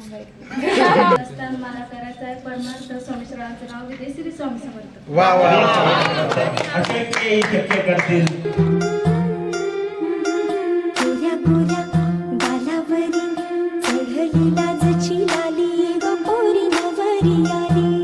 मला करायचं आहे परमार्थ स्वामी श्रावांचं नाव घेते श्री स्वामी समर्थ वा वा. असे ते शक्य करतील गोऱ्या चढली लाजची लाली व पोरी नवरी आली.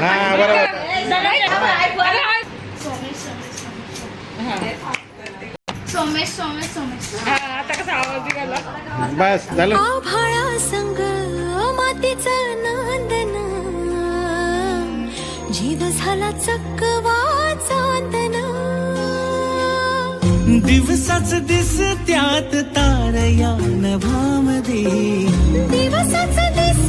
हा बरोबर सोमेश सोमेश सोमेश सोमेश सोमेश आता कसा आवाज निघाला बस झालं. आभाळा संग मातीचं नांदन. जीव झाला चकवा चांदन. दिवसाच दिस त्यात तारया नभामध्ये दिवसाच दिस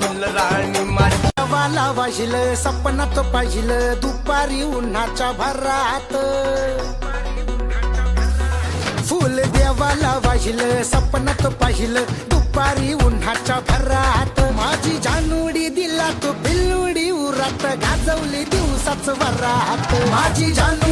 फुल राणी माझी वाला वाजिल सपनात पाहिल दुपारी उन्हाच्या भरात। मला वाजलं सपनात पाहिल दुपारी उन्हाच्या भरात. माझी जानुडी दिला तो बिल्लुडी उरात गाजवली दिवसाच वरात. माझी जानूडी